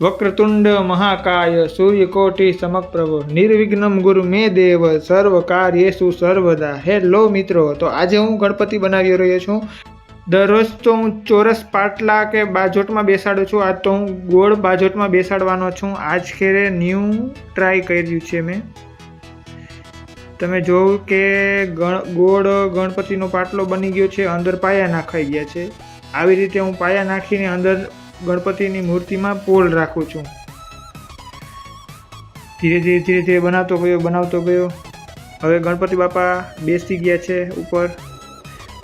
વક્રતુંડ મહાકાય સૂર્યકોટી સમપ્રભ નિર્વિઘ્નમ ગુરુ મે દેવ સર્વ કાર્યેસુ સર્વદા હેલો મિત્રો તો આજે હું ગણપતિ બનાવી રહ્યો છું. દરરોજ તો હું ચોરસ પાટલા કે બાજોટમાં બેસાડું છું. આજ તો હું ગોળ બાજોટમાં બેસાડવાનો છું. આજ ખેરે ન્યૂ ટ્રાય કર્યું છે મેં. તમે જોયું કે ગણ, ગોળ ગણપતિનો પાટલો બની ગયો છે. અંદર પાયા નાખાઈ ગયા છે. આવી રીતે હું પાયા નાખીને અંદર ગણપતિની મૂર્તિમાં પોલ રાખું છું. ધીરે ધીરે ધીરે ધીરે બનાવતો ગયો બનાવતો ગયો. હવે ગણપતિ બાપા બેસી ગયા છે ઉપર.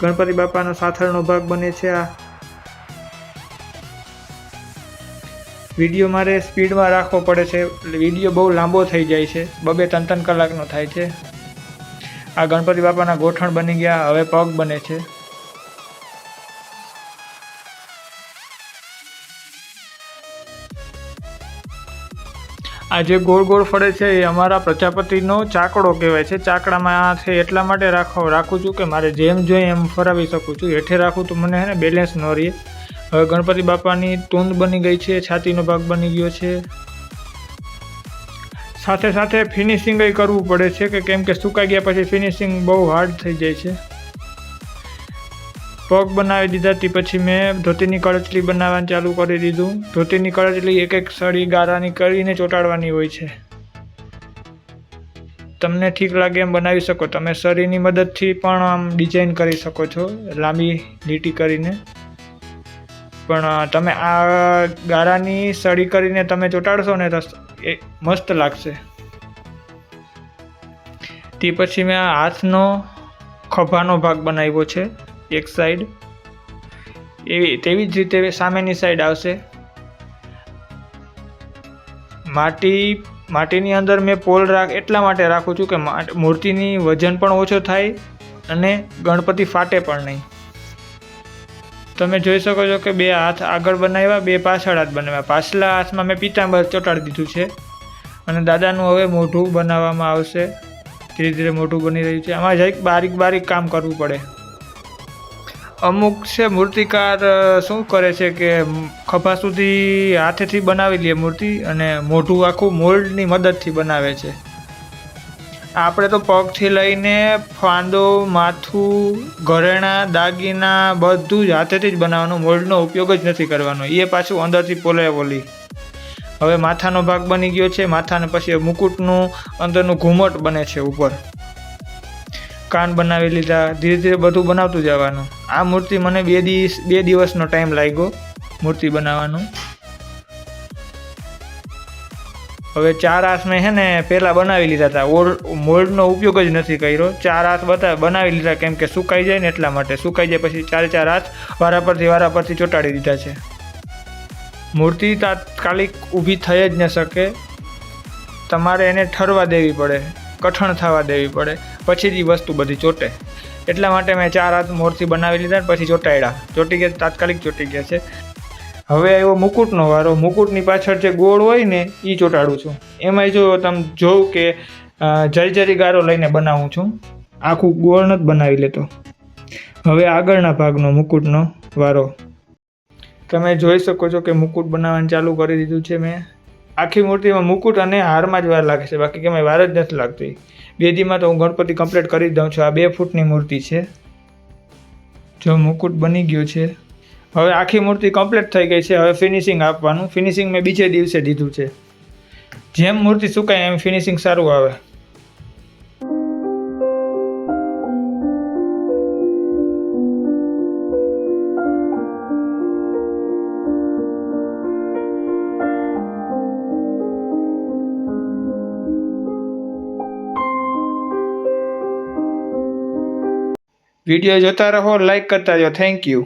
ગણપતિ બાપાનો સાથળનો ભાગ બને છે આ. વીડિયો મારે સ્પીડમાં રાખવો પડે છે વીડિયો બહુ લાંબો થઈ જાય છે, બબે ત્રણ ત્રણ કલાકનો થાય છે. આ ગણપતિ બાપાના ગોઠણ બની ગયા, હવે પગ બને છે. આ જે ગોળ ગોળ ફળે છે એ અમારા પ્રજાપતિનો ચાકડો કહેવાય છે. ચાકડામાં આ છે એટલા માટે રાખો રાખું છું કે મારે જેમ જોઈએ એમ ફરાવી શકું છું. હેઠે રાખું તો મને હે ને બેલેન્સ ન રહે. હવે ગણપતિ બાપાની તૂંદ બની ગઈ છે, છાતીનો ભાગ બની ગયો છે. સાથે સાથે ફિનિશિંગ કરવું પડે છે કે કેમ કે સુકાઈ ગયા પછી ફિનિશિંગ બહુ હાર્ડ થઈ જાય છે. પગ બનાવી દીધા તે, પછી મેં ધોતીની કળચલી બનાવવાનું ચાલુ કરી દીધું. ધોતીની કળચલી એક એક સળી ગારાની કરીને ચોંટાડવાની હોય છે. તમને ઠીક લાગે એમ બનાવી શકો. તમે સળીની મદદથી પણ આમ ડિઝાઇન કરી શકો છો, લાંબી, લીટી કરીને. પણ તમે આ ગારાની સળી કરીને તમે ચોંટાડશો ને તો એ મસ્ત લાગશે. તે પછી મેં હાથનો ખભાનો ભાગ બનાવ્યો છે. એક સાઈડ એવી, તેવી જ રીતે સામેની સાઈડ આવશે. માટી, માટીની અંદર મેં પોલ રાખ, એટલા માટે રાખું છું કે મૂર્તિની વજન પણ ઓછો થાય અને ગણપતિ ફાટે પણ નહીં. તમે જોઈ શકો છો કે બે હાથ આગળ બનાવ્યા, બે પાછળ હાથ બનાવ્યા. પાછલા હાથમાં મેં પીતાંબર ચોટાડી દીધું છે અને દાદાનું હવે મોઢું બનાવવામાં આવશે. ધીરે ધીરે મોઢું બની રહ્યું છે. આમાં જરીક બારીક બારીક કામ કરવું પડે. અમુક છે મૂર્તિકાર શું કરે છે કે ખભા સુધી હાથેથી બનાવી લે મૂર્તિ અને મોઢું આખું મોલ્ડની મદદથી બનાવે છે. આપણે તો પગથી લઈને ફાંદો, માથું, ઘરેણા, દાગીના બધું જ હાથેથી જ બનાવવાનું મોલ્ડનો ઉપયોગ જ નથી કરવાનો. એ પાછું અંદરથી પોલે બોલી હવે માથાનો ભાગ બની ગયો છે, માથાને પછી મુકુટનું અંદરનું ઘૂમટ બને છે ઉપર. કાન બનાવી લીધા, ધીરે ધીરે બધું બનાવતું જવાનું. આ મૂર્તિ મને બે દિવસ, બે દિવસનો ટાઈમ લાગ્યો મૂર્તિ બનાવવાનો. હવે ચાર હાથ મેં છે ને પહેલાં બનાવી લીધા હતા. ઓળ મોલ્ડનો ઉપયોગ જ નથી કર્યો. ચાર હાથ બતા બનાવી લીધા, કેમ કે સુકાઈ જાય ને એટલા માટે. સુકાઈ જાય પછી ચારે ચાર હાથ વારા પરથી વારા પરથી ચોંટાડી દીધા છે. મૂર્તિ તાત્કાલિક ઊભી થઈ જ ન શકે. તમારે એને ઠરવા દેવી પડે. કઠણ થવા દેવી પડે. પછી જ વસ્તુ બધી ચોટે. એટલા માટે મેં ચાર હાથ મોરથી બનાવી લીધા પછી ચોંટાડ્યા ચોટી ગયા તાત્કાલિક ચોટી ગયા છે. હવે આવ્યો મુકુટનો વારો. મુકુટની પાછળ જે ગોળ હોય ને એ ચોંટાડું છું. એમાંય જો તમે જોઉં કે જરી ગારો લઈને બનાવું છું. આખું ગોળ નથી બનાવી લેતો. હવે આગળના ભાગનો મુકુટનો વારો. તમે જોઈ શકો છો કે મુકુટ બનાવવાનું ચાલુ કરી દીધું છે મેં. આખી મૂર્તિમાં મુકુટ અને હારમાં જ વાર લાગે છે. બાકી કેમાં વાર જ નથી લાગતી. બેદીમાં તો હું ગણપતિ કમ્પ્લીટ કરી દઉં છું. આ બે ફૂટની મૂર્તિ છે. જો મુકુટ બની ગયો છે. હવે આખી મૂર્તિ કમ્પ્લીટ થઈ ગઈ છે. હવે ફિનિશિંગ આપવાનું. ફિનિશિંગ મેં બીજે દિવસે દીધું છે. જેમ મૂર્તિ સુકાય એમ ફિનિશિંગ સારું આવે. વીડિયો જોતા રહો લાઈક કરતા જાઓ થેન્ક યુ